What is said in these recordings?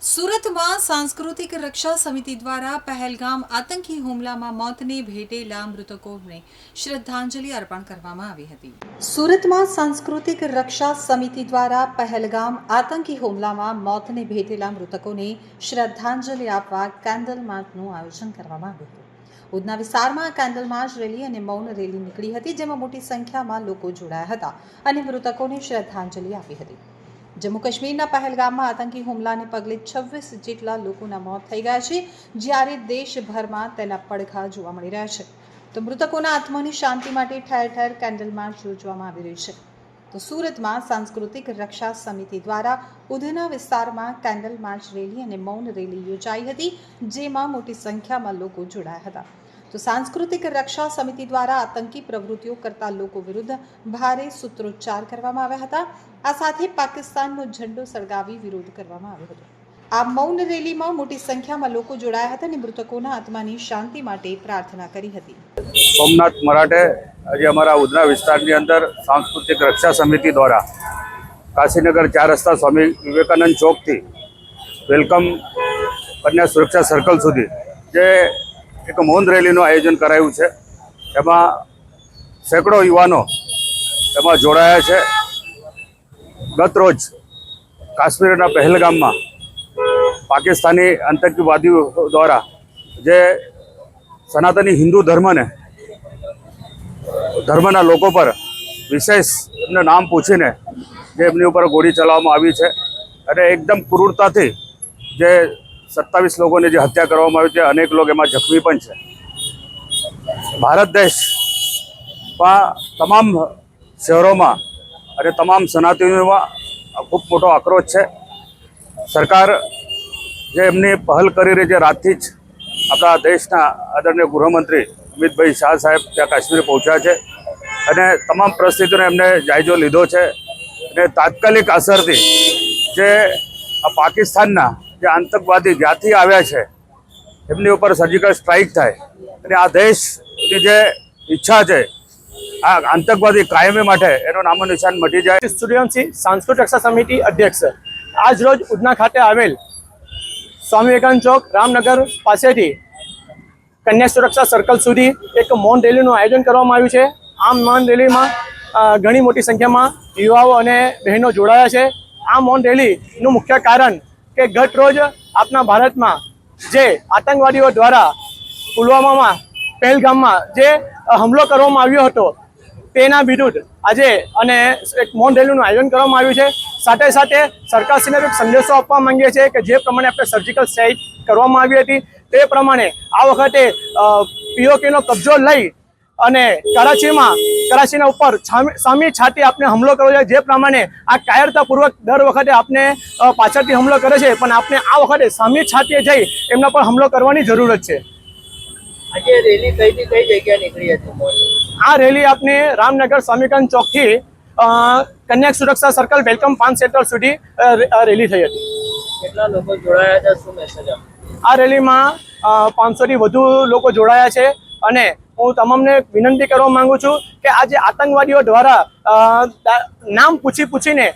સુરતમાં સાંસ્કૃતિક રક્ષા સમિતિ દ્વારા પહેલગામ આતંકી હુમલામાં મોતને ભેટેલા મૃતકોને શ્રદ્ધાંજલિ અર્પણ કરવામાં આવી હતી. સુરતમાં સાંસ્કૃતિક રક્ષા સમિતિ દ્વારા પહેલગામ આતંકી હુમલામાં મોતને ભેટેલા મૃતકોને શ્રદ્ધાંજલિ આપવા કેન્ડલ માર્ચનું આયોજન કરવામાં આવ્યું હતું. ઉધના વિસ્તારમાં કેન્ડલ માર્ચ રેલી અને મૌન રેલી નીકળી હતી, જેમાં મોટી સંખ્યામાં લોકો જોડાયા હતા અને મૃતકોને શ્રદ્ધાંજલિ આપી હતી. જમ્મુ કાશ્મીરના પહેલગામમાં આતંકી હુમલાને પગલે છવ્વીસ જેટલા લોકોના મોત થઈ ગયા છે, જ્યારે દેશભરમાં તેના પડઘા જોવા મળી રહ્યા છે. તો મૃતકોના આત્માની શાંતિ માટે ઠેર ઠેર કેન્ડલ માર્ચ યોજવામાં આવી રહી છે. તો સુરતમાં સાંસ્કૃતિક રક્ષા સમિતિ દ્વારા ઉધના વિસ્તારમાં કેન્ડલ માર્ચ રેલી અને મૌન રેલી યોજાઈ હતી, જેમાં મોટી સંખ્યામાં લોકો જોડાયા હતા. તો સાંસ્કૃતિક રક્ષા સમિતિ દ્વારા આતંકી પ્રવૃત્તિઓ કરતા લોકો વિરુદ્ધ ભારે સૂત્રોચ્ચાર કરવામાં આવ્યા હતા. આ સાથે પાકિસ્તાનનો ઝંડો સળગાવી વિરોધ કરવામાં આવ્યો હતો. આ મૌન રેલીમાં મોટી સંખ્યામાં લોકો જોડાયા હતા અને મૃતકોના આત્માની શાંતિ માટે પ્રાર્થના કરી હતી. સોમનાથ મરાઠે આજે અમારા ઉધના વિસ્તારની અંદર સાંસ્કૃતિક રક્ષા સમિતિ દ્વારા કાશીનગર ચાર રસ્તા સ્વામી વિવેકાનંદ ચોકથી વેલકમ કન્યા સુરક્ષા સર્કલ સુધી જે એક મૌન રેલીનું આયોજન કરાયું છે. એમાં સેંકડો યુવાનો એમાં જોડાયા છે. ગત રોજ કાશ્મીરના પહેલગામમાં પાકિસ્તાની આતંકવાદીઓ દ્વારા જે સનાતની હિન્દુ ધર્મને, ધર્મના લોકો પર વિશેષ એમનું નામ પૂછીને જે એમની ઉપર ગોળી ચલાવવામાં આવી છે. અને એકદમ ક્રૂરતાથી જે સત્તાવીસ લોકોની જે હત્યા કરવામાં આવી છે, અનેક લોકો એમાં જખમી પણ છે. ભારત દેશમાં તમામ શહેરોમાં અને તમામ સનાતનીઓમાં ખૂબ મોટો આક્રોશ છે. સરકાર જે એમની પહેલ કરી રહી છે રાતથી જ આપણા દેશના આદરણીય ગૃહમંત્રી અમિતભાઈ શાહ સાહેબ ત્યાં કાશ્મીર પહોંચ્યા છે અને તમામ પરિસ્થિતિનો એમને જાયજો લીધો છે. અને તાત્કાલિક અસરથી જે આ પાકિસ્તાનના જે આતંકવાદી જ્યાંથી આવ્યા છે, એમની ઉપર સર્જિકલ સ્ટ્રાઇક થાય. અને આ દેશની જે ઈચ્છા છે, આ આતંકવાદી કાયમી માટે એનો નામો નિશાન મટી જાય. સૂર્યવંશી સાંસ્કૃતિક રક્ષા સમિતિ અધ્યક્ષ. આજ રોજ ઉધના ખાતે આવેલ સ્વામી વિવેકાનંદ ચોક, રામનગર પાસેથી કન્યા સુરક્ષા સર્કલ સુધી એક મૌન રેલીનું આયોજન કરવામાં આવ્યું છે. આ મૌન રેલીમાં ઘણી મોટી સંખ્યામાં યુવાઓ અને બહેનો જોડાયા છે. આ મૌન રેલીનું મુખ્ય કારણ કે ગત રોજ આપના ભારતમાં જે આતંકવાદીઓ દ્વારા પુલવામામાં, પહેલગામમાં જે હુમલો કરવામાં આવ્યો હતો, તેના વિરુદ્ધ આજે અને એક મૌન રેલીનું આયોજન કરવામાં આવ્યું છે. સાથે સાથે સરકારશ્રીને એક સંદેશો આપવા માંગીએ છીએ કે જે પ્રમાણે આપણે સર્જિકલ સ્ટ્રાઇક કરવામાં આવી હતી, તે પ્રમાણે આ વખતે પીઓકેનો કબજો લઈ અને કરાચીમાં કરાચીના ઉપર સામી છાતી આપણે હુમલો કરવો જોઈએ જે પ્રમાણે આ કાયરતાપૂર્વક દર વખતે આપને પાછળથી હુમલો કરે છે પણ આપણે આ વખતે સામી છાતીએ જઈ એમના પર હુમલો કરવાની જરૂરત છે. આ રેલી આપને રામનગર સ્વામીકાંત ચોકથી કન્યા સુરક્ષા સર્કલ વેલકમ પાન સેન્ટર સુધી રેલી થઈ હતી. કેટલા લોકો જોડાયા હતા શું મેસેજ આ રેલીમાં પાંચસોથી વધુ લોકો જોડાયા છે. અને હું તમામને વિનંતી કરવા માંગુ છું કે આજે આતંકવાદીઓ દ્વારા નામ પૂછી પૂછીને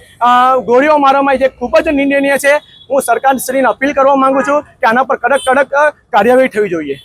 ગોળીઓ મારવામાં જે ખૂબ જ નિંદનીય છે, હું સરકારશ્રીને અપીલ કરવા માંગુ છું કે આના પર કડક કડક કાર્યવાહી થવી જોઈએ.